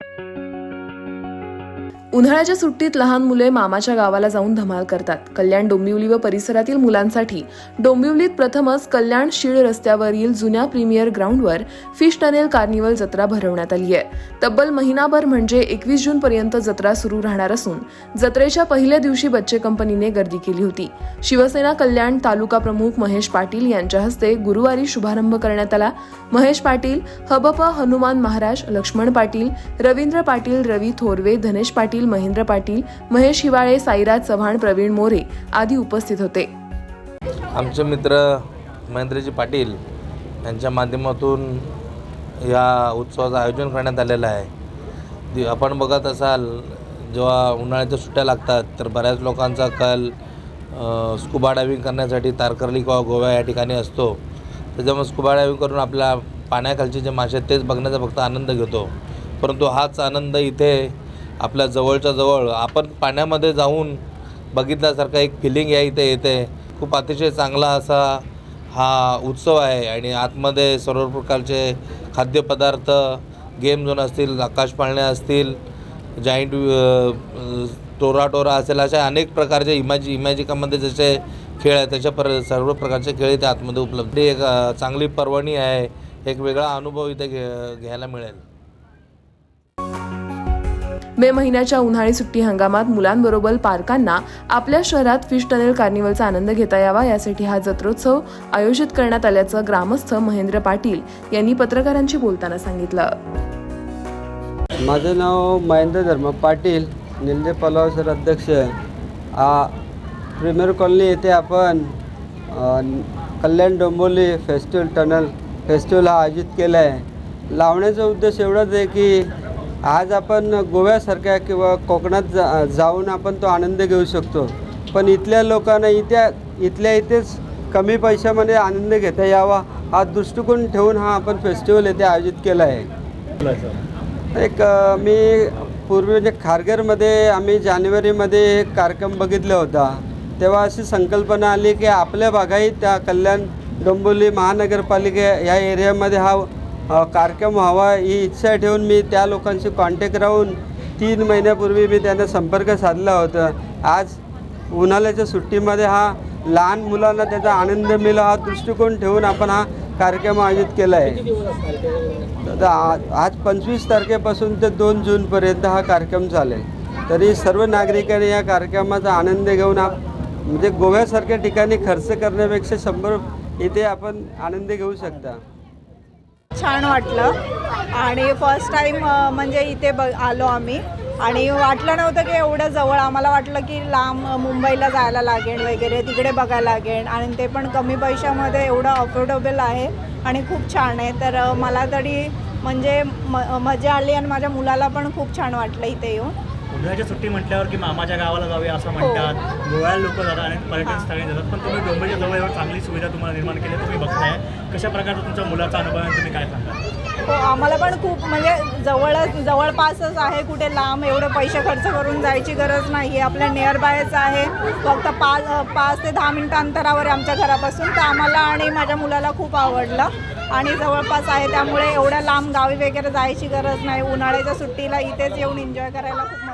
Thank you. उन्हाळ्याच्या सुट्टीत लहान मुले मामाच्या गावाला जाऊन धमाल करतात. कल्याण डोंबिवली व परिसरातील मुलांसाठी डोंबिवलीत प्रथमच कल्याण शीळ रस्त्यावरील जुन्या प्रीमियर ग्राउंडवर फिश टनेल कार्निवल जत्रा भरवण्यात आली आहे. तब्बल महिनाभर म्हणजे एकवीस जून पर्यंत जत्रा सुरू राहणार असून जत्रेच्या पहिल्या दिवशी बच्चे कंपनीने गर्दी केली होती. शिवसेना कल्याण तालुका प्रमुख महेश पाटील यांच्या हस्ते गुरुवारी शुभारंभ करण्यात आला. महेश पाटील हबप हनुमान महाराज लक्ष्मण पाटील रवींद्र पाटील रवी थोरवे धनेश पाटील महेंद्र पाटील महेश हिवाळे साईराज चव्हाण प्रवीण मोरे आदी उपस्थित होते. आमचे मित्र महेंद्रजी पाटील यांच्या माध्यमातून या उत्सवाचं आयोजन करण्यात आलेलं आहे. आपण बघत असाल जेव्हा उन्हाळ्याच्या सुट्ट्या लागतात तर बऱ्याच लोकांचा कल स्कुबा डायव्हिंग करण्यासाठी तारकर्ली किंवा गोव्या या ठिकाणी असतो. त्याच्यामुळे स्कुबा डायव्हिंग करून आपल्या पाण्याखालचे जे मासे आहेत तेच बघण्याचा फक्त आनंद घेतो. परंतु हाच आनंद इथे आपल्या जवळच्या जवळ. आपण पाण्यामध्ये जाऊन बघितल्यासारखा एक फिलिंग या इथे येते. खूप अतिशय चांगला असा हा उत्सव आहे आणि आतमध्ये सर्व प्रकारचे खाद्यपदार्थ गेम झोन असतील आकाशपाळणे असतील जाईंट टोरा टोरा असेल अशा अनेक प्रकारचे इमॅजि इमॅजिकामध्ये जसे खेळ आहेत त्याच्या पर सर्व प्रकारचे खेळ इथे आतमध्ये उपलब्ध एक चांगली पर्वणी आहे. एक वेगळा अनुभव इथे घे घ्यायला मिळेल. मे महिन्याच्या उन्हाळी सुट्टी हंगामात मुलांबरोबर पालकांना आपल्या शहरात फिश टनेल कार्निवलचा आनंद घेता यावा यासाठी हा जत्रोत्सव आयोजित करण्यात आल्याचं ग्रामस्थ महेंद्र पाटील यांनी पत्रकारांशी बोलताना सांगितलं. माझं नाव महेंद्र धर्म पाटील निंदे पलाव सर अध्यक्ष. प्रीमियर कॉलनी येथे आपण Kalyan Dombivli festival tunnel festival हा आयोजित केला आहे लावण्याचा उद्देश एवढाच आहे की आज आपण गोव्यासारख्या किंवा कोकणात जा जाऊन आपण तो आनंद घेऊ शकतो. पण इथल्या लोकांना इथ्या इथल्या इथेच कमी पैशामध्ये आनंद घेता यावा हा दृष्टिकोन ठेवून हा आपण फेस्टिवल येथे आयोजित केला आहे. एक मी पूर्वी म्हणजे खारघरमध्ये आम्ही जानेवारीमध्ये एक कार्यक्रम बघितला होता. तेव्हा अशी संकल्पना आली की आपल्या भागाही त्या कल्याण डोंबिवली महानगरपालिका ह्या एरियामध्ये हा कार्यक्रम व्हावा ही इच्छा ठेवून मी त्या लोकांशी कॉन्टॅक्ट राहून तीन महिन्यापूर्वी मी त्यांना संपर्क साधला होता. आज उन्हाळ्याच्या सुट्टीमध्ये हा लहान मुलांना त्याचा आनंद मिळाला हा दृष्टिकोन ठेवून आपण हा कार्यक्रम आयोजित केला आहे. तर आज पंचवीस तारखेपासून ते दोन जूनपर्यंत हा कार्यक्रम चालेल. तरी सर्व नागरिकांनी या कार्यक्रमाचा आनंद घेऊन आप म्हणजे गोव्यासारख्या ठिकाणी खर्च करण्यापेक्षा शंभर इथे आपण आनंद घेऊ शकता. छान वाटलं. आणि फर्स्ट टाईम म्हणजे इथे ब आलो आम्ही. आणि वाटलं नव्हतं की एवढं जवळ. आम्हाला वाटलं की लांब मुंबईला जायला लागेल वगैरे तिकडे बघायला लागेल. आणि ते पण कमी पैशामध्ये एवढं अफोर्डेबल आहे आणि खूप छान आहे. तर मला तरी म्हणजे म मजा आली आणि माझ्या मुलाला पण खूप छान वाटलं इथे येऊन. उन्हाळ्याची सुट्टी म्हटल्यावर की मामाच्या गावाला जाऊया असं म्हणतात. गोव्याला लोक जातात आणि पर्यटन स्थळी जातात. पण तुम्ही डोंबिवलीच्या जवळ एवढं चांगली सुविधा तुम्हाला निर्माण केली तुम्ही बघताय. कशा प्रकारचा तुमच्या मुलाचा अनुभव आहे? तुम्ही काय सांगा हो आम्हाला पण खूप म्हणजे जवळच जवळपासच आहे कुठे लांब एवढे पैसे खर्च करून जायची गरज नाही आहे आपल्या नियर बायच आहे. फक्त पाच पाच ते दहा मिनटं अंतरावर आहे आमच्या घरापासून. तर आम्हाला आणि माझ्या मुलाला खूप आवडलं. आणि जवळपास आहे त्यामुळे एवढ्या लांब गावी वगैरे जायची गरज नाही. उन्हाळ्याच्या सुट्टीला इथेच येऊन एन्जॉय करायला खूप